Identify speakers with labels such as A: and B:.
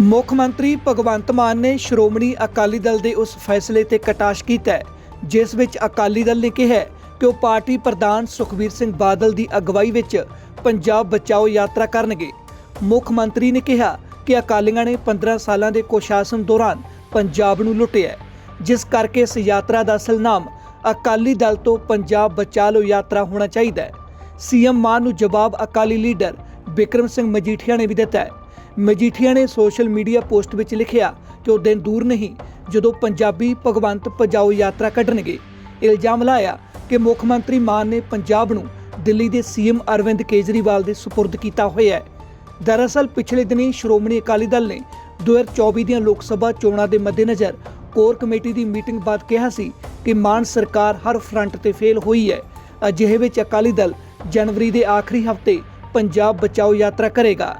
A: ਮੁੱਖ ਮੰਤਰੀ ਭਗਵੰਤ ਮਾਨ ਨੇ ਸ਼੍ਰੋਮਣੀ ਅਕਾਲੀ ਦਲ ਦੇ ਉਸ ਫੈਸਲੇ ਤੇ ਕਟਾਸ਼ ਕੀਤਾ ਹੈ ਜਿਸ ਵਿੱਚ ਅਕਾਲੀ ਦਲ ਨੇ ਕਿਹਾ ਹੈ ਕਿ ਉਹ ਪਾਰਟੀ ਪ੍ਰਧਾਨ ਸੁਖਬੀਰ ਸਿੰਘ ਬਾਦਲ ਦੀ ਅਗਵਾਈ ਵਿੱਚ ਪੰਜਾਬ ਬਚਾਓ ਯਾਤਰਾ ਕਰਨਗੇ। ਮੁੱਖ ਮੰਤਰੀ ਨੇ ਕਿਹਾ ਕਿ ਅਕਾਲੀਆਂ ਨੇ 15 ਸਾਲਾਂ ਦੇ ਕੁਸ਼ਾਸਨ ਦੌਰਾਨ ਪੰਜਾਬ ਨੂੰ ਲੁੱਟਿਆ ਹੈ, ਜਿਸ ਕਰਕੇ ਇਸ ਯਾਤਰਾ ਦਾ ਅਸਲ ਨਾਮ ਅਕਾਲੀ ਦਲ ਤੋਂ ਪੰਜਾਬ ਬਚਾ ਲਓ ਯਾਤਰਾ ਹੋਣਾ ਚਾਹੀਦਾ ਹੈ। ਸੀਐਮ ਮਾਨ ਨੂੰ ਜਵਾਬ ਅਕਾਲੀ ਲੀਡਰ ਬਿਕਰਮ ਸਿੰਘ ਮਜੀਠੀਆ ਨੇ ਵੀ ਦਿੱਤਾ ਹੈ। ਮਜੀਠੀਆ ਨੇ ਸੋਸ਼ਲ ਮੀਡੀਆ ਪੋਸਟ ਵਿੱਚ ਲਿਖਿਆ ਕਿ ਉਹ ਦਿਨ ਦੂਰ ਨਹੀਂ, ਜਦੋਂ ਪੰਜਾਬੀ ਭਗਵੰਤ ਪਜਾਓ ਯਾਤਰਾ ਕੱਢਣਗੇ। ਇਲਜ਼ਾਮ ਲਾਇਆ ਕਿ ਮੁੱਖ ਮੰਤਰੀ ਮਾਨ ਨੇ ਪੰਜਾਬ ਨੂੰ ਦਿੱਲੀ ਦੇ ਸੀਐਮ ਅਰਵਿੰਦ ਕੇਜਰੀਵਾਲ ਦੇ ਸੁਪੁਰਦ ਕੀਤਾ ਹੋਇਆ ਹੈ। ਦਰਅਸਲ, ਪਿਛਲੇ ਦਿਨੀ ਸ਼੍ਰੋਮਣੀ ਅਕਾਲੀ ਦਲ ਨੇ 2024 ਦੀਆਂ ਲੋਕ ਸਭਾ ਚੋਣਾਂ ਦੇ ਮੱਦੇਨਜ਼ਰ ਕੋਰ ਕਮੇਟੀ ਦੀ ਮੀਟਿੰਗ ਬਾਅਦ ਕਿਹਾ ਸੀ ਕਿ ਮਾਨ ਸਰਕਾਰ ਹਰ ਫਰੰਟ ਤੇ ਫੇਲ ਹੋਈ ਹੈ। ਅਜਿਹੇ ਵਿੱਚ ਅਕਾਲੀ ਦਲ ਜਨਵਰੀ ਦੇ ਆਖਰੀ ਹਫ਼ਤੇ ਪੰਜਾਬ ਬਚਾਓ ਯਾਤਰਾ ਕਰੇਗਾ।